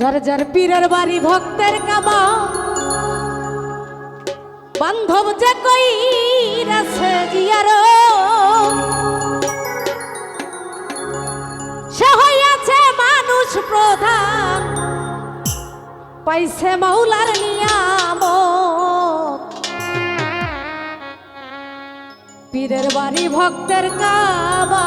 যার যার পীরের বাড়ি ভক্তের কামা, বান্ধব যে কই রাসে জিয়ার, সে হইয়াছে মানুষ প্রধান, পাইছে মাউলার নিয়াম পীরের বাড়ি ভক্তের কাবা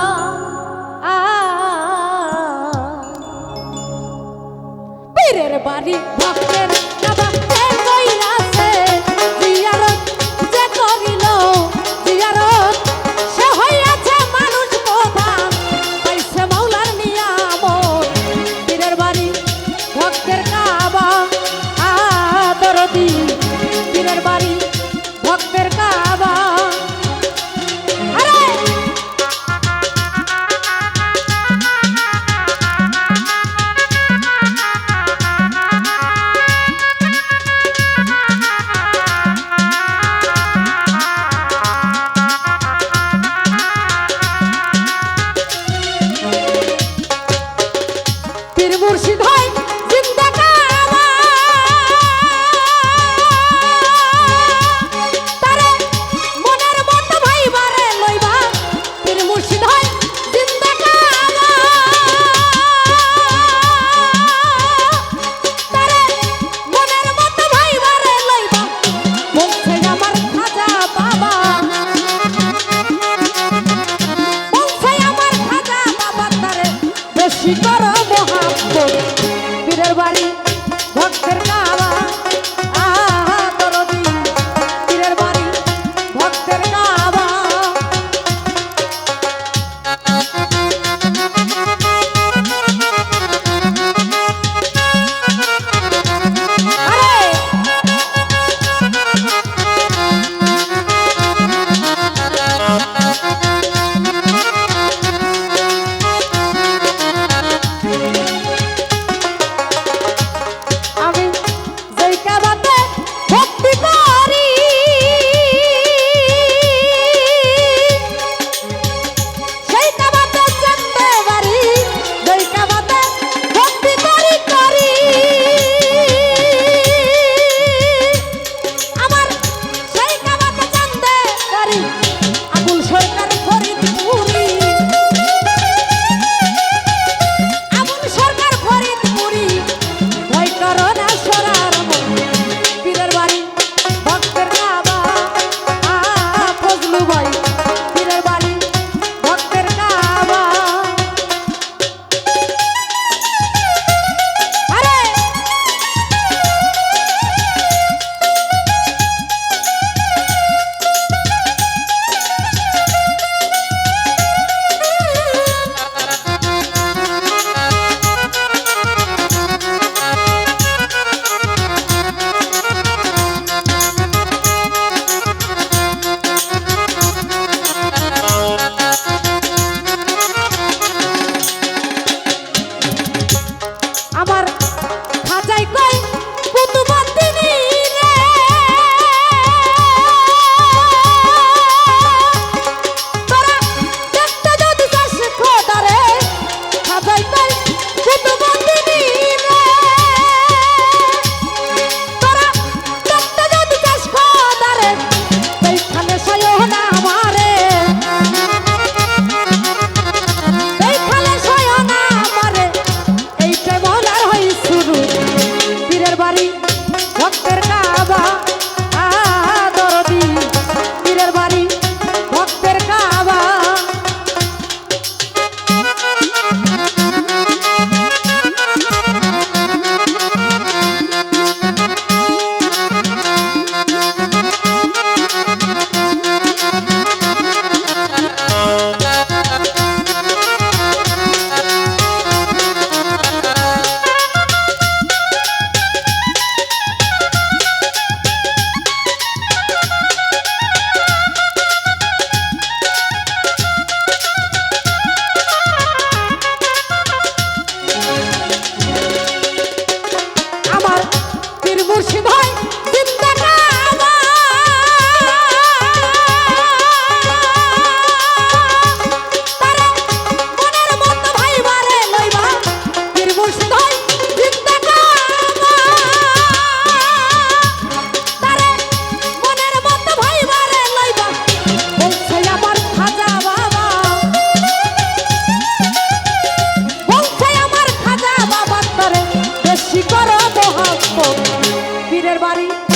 বাড়ি। everybody.